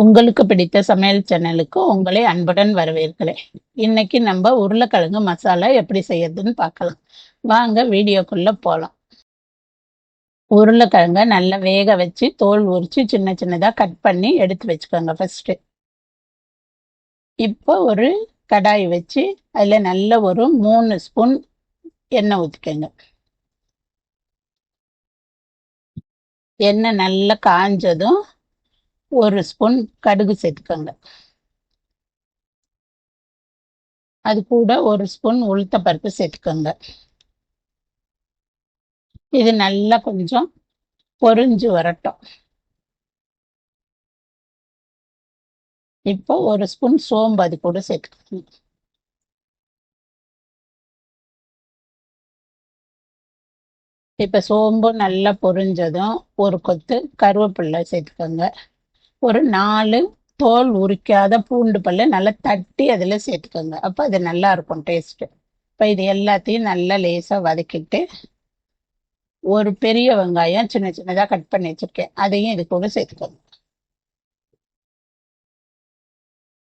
உங்களுக்கு பிடித்த சமையல் சேனலுக்கு உங்களை அன்புடன் வரவேற்கிறேன். இன்னைக்கு நம்ம உருளைக்கிழங்கு மசாலா எப்படி செய்யறதுன்னு பார்க்கலாம். வாங்க வீடியோக்குள்ள போகலாம் உருளைக்கிழங்க நல்லா வேக வச்சு தோல் உரிச்சு சின்ன சின்னதாக கட் பண்ணி எடுத்து வச்சுக்கோங்க ஃபர்ஸ்ட் இப்போ ஒரு கடாய் வச்சு அதில் நல்ல ஒரு மூணு ஸ்பூன் எண்ணெய் ஊற்றிக்கோங்க எண்ணெய் நல்லா காஞ்சதும் ஒரு ஸ்பூன் கடுகு சேர்த்துக்கோங்க. அது கூட ஒரு ஸ்பூன் உளுத்த பருப்பு சேர்த்துக்கோங்க. இது நல்லா கொஞ்சம் பொரிஞ்சு வரட்டும். இப்போ ஒரு ஸ்பூன் சோம்பு அது கூட சேர்த்துக்கோங்க. இப்போ சோம்பு நல்லா பொரிஞ்சதும் ஒரு கொத்து கருவேப்பிள்ளை சேர்த்துக்கோங்க. ஒரு நாலு தோல் உரிக்காத பூண்டு பல்ல நல்லா தட்டி அதில் சேர்த்துக்கோங்க. அப்போ அது நல்லா இருக்கும் டேஸ்ட்டு இப்போ இது எல்லாத்தையும் நல்லா லேசாக வதக்கிட்டு ஒரு பெரிய வெங்காயம் சின்ன சின்னதாக கட் பண்ணி வச்சுருக்கேன். அதையும் இது கூட சேர்த்துக்கோங்க.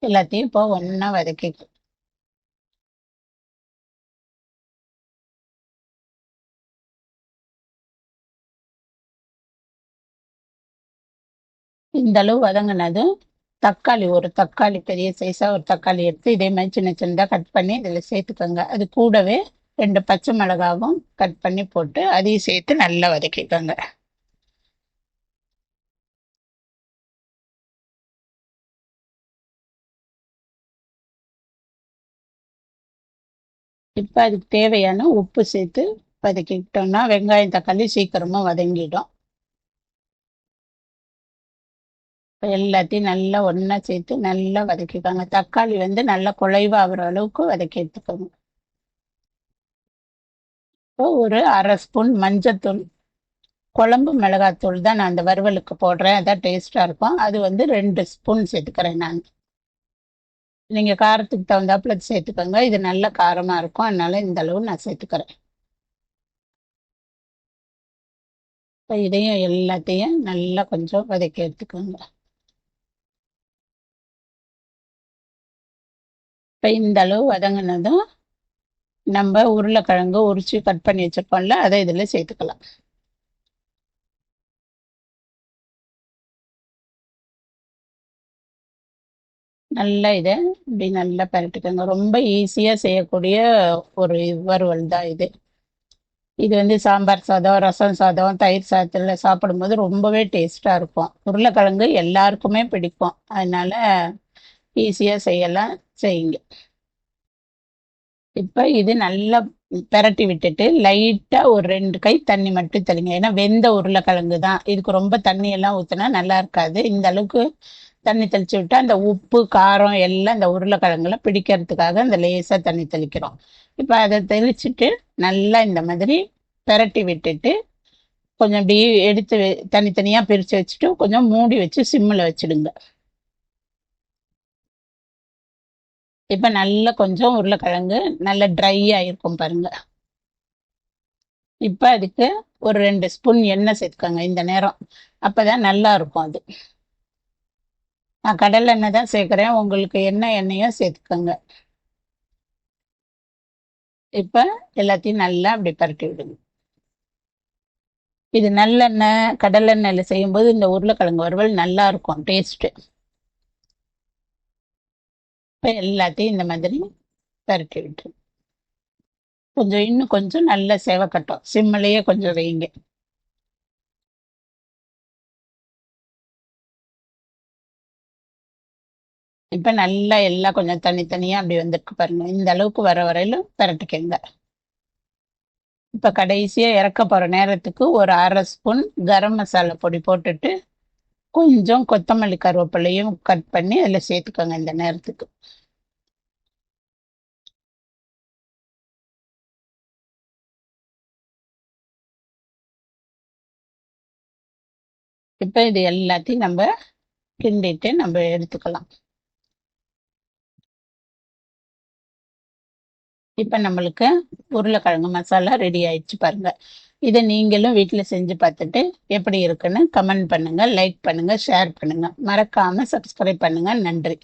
எல்லாத்தையும் இப்போ ஒன்றா வதக்கிக்க. இந்த அளவு வதங்கினதும் தக்காளி ஒரு தக்காளி பெரிய சைஸாக ஒரு தக்காளி எடுத்து இதே மாதிரி சின்ன சின்னதாக கட் பண்ணி இதில் சேர்த்துக்கோங்க. அது கூடவே ரெண்டு பச்சை மிளகாவும் கட் பண்ணி போட்டு அதையும் சேர்த்து நல்லா வதக்கிக்கோங்க. இப்போ அதுக்கு தேவையான உப்பு சேர்த்து வதக்கிக்கிட்டோம்னா வெங்காயம் தக்காளி சீக்கிரமாக வதங்கிடும். எல்லாத்தையும் நல்லா ஒன்றா சேர்த்து நல்லா வதக்கிக்கோங்க. தக்காளி வந்து நல்லா குழைவாகிற அளவுக்கு வதக்கி எடுத்துக்கோங்க. இப்போ ஒரு அரை ஸ்பூன் மஞ்சத்தூள் குழம்பு மிளகாத்தூள் தான் நான் அந்த வறுவலுக்கு போடுறேன். அதான் டேஸ்ட்டாக இருக்கும். அது வந்து ரெண்டு ஸ்பூன் சேர்த்துக்கிறேன் நான். நீங்கள் காரத்துக்கு தகுந்தாப்புல சேர்த்துக்கோங்க. இது நல்ல காரமாக இருக்கும். அதனால இந்த அளவு நான் சேர்த்துக்கிறேன். இப்போ இதையும் எல்லாத்தையும் நல்லா கொஞ்சம் வதக்கி எடுத்துக்கோங்க. இப்போ இந்த அளவு வதங்கினதும் நம்ம உருளைக்கிழங்கு உரிச்சு கட் பண்ணி வச்சிருக்கோம்ல அதை இதில் சேர்த்துக்கலாம். நல்லா இதை இப்படி நல்லா பரட்டுக்கோங்க. ரொம்ப ஈஸியாக செய்யக்கூடிய ஒரு வறுவல் தான் இது. இது வந்து சாம்பார் சாதம் ரசம் சாதம் தயிர் சாதத்தில் சாப்பிடும்போது ரொம்பவே டேஸ்ட்டாக இருக்கும். உருளைக்கிழங்கு எல்லாருக்குமே பிடிக்கும். அதனால ஈஸியாக செய்யலாம். செய்யுங்க. இப்போ இது நல்லா பெரட்டி விட்டுட்டு லைட்டாக ஒரு ரெண்டு கை தண்ணி மட்டும் தெளிங்க. ஏன்னா வெந்த உருளைக்கிழங்கு தான். இதுக்கு ரொம்ப தண்ணியெல்லாம் ஊற்றினா நல்லா இருக்காது. இந்த அளவுக்கு தண்ணி தெளிச்சு விட்டா அந்த உப்பு காரம் எல்லாம் இந்த உருளைக்கிழங்குல பிடிக்கிறதுக்காக அந்த லேசாக தண்ணி தெளிக்கிறோம். இப்போ அதை தெளிச்சுட்டு நல்லா இந்த மாதிரி பெரட்டி விட்டுட்டு கொஞ்சம் அப்படி எடுத்து தனித்தனியாக பிரித்து வச்சுட்டு கொஞ்சம் மூடி வச்சு சிம்மில் வச்சுடுங்க. இப்போ நல்லா கொஞ்சம் உருளைக்கிழங்கு நல்லா ட்ரை ஆயிருக்கும் பாருங்க. இப்போ அதுக்கு ஒரு ரெண்டு ஸ்பூன் எண்ணெய் சேர்த்துக்கோங்க இந்த நேரம். அப்போ தான் நல்லா இருக்கும் அது. நான் கடல் எண்ணெய் தான் சேர்க்குறேன். உங்களுக்கு என்ன எண்ணெயோ சேர்த்துக்கோங்க. இப்போ எல்லாத்தையும் நல்லா அப்படி பரட்டி விடுங்க. இது நல்லெண்ணெய் கடலெண்ணெயில் செய்யும்போது இந்த உருளைக்கிழங்கு வறுவல் நல்லா இருக்கும் டேஸ்ட்டு இப்போ எல்லாத்தையும் இந்த மாதிரி பரட்டி விட்டு கொஞ்சம் இன்னும் கொஞ்சம் நல்லா கட்டும். சிம்மிலேயே கொஞ்சம் வைங்க இப்போ நல்லா எல்லாம் கொஞ்சம் தனித்தனியாக அப்படி வந்திருக்கு பாருங்க. இந்த அளவுக்கு வர வரையிலும் பரட்டிக்கங்க. இப்போ கடைசியாக இறக்க போகிற நேரத்துக்கு ஒரு அரை ஸ்பூன் கரம் மசாலா பொடி போட்டுட்டு கொஞ்சம் கொத்தமல்லி கருவேப்பிலையும் கட் பண்ணி அதில் சேர்த்துக்கோங்க இந்த நேரத்துக்கு. இப்போ இது எல்லாத்தையும் நம்ம கிண்டிட்டு நம்ம எடுத்துக்கலாம். இப்போ நம்மளுக்கு உருளைக்கிழங்கு மசாலா ரெடி ஆயிடுச்சு பாருங்க. இதை நீங்களும் வீட்டில் செஞ்சு பார்த்துட்டு எப்படி இருக்குன்னு கமெண்ட் பண்ணுங்கள் லைக் பண்ணுங்கள் ஷேர் பண்ணுங்கள் மறக்காமல் சப்ஸ்கிரைப் பண்ணுங்கள் நன்றி.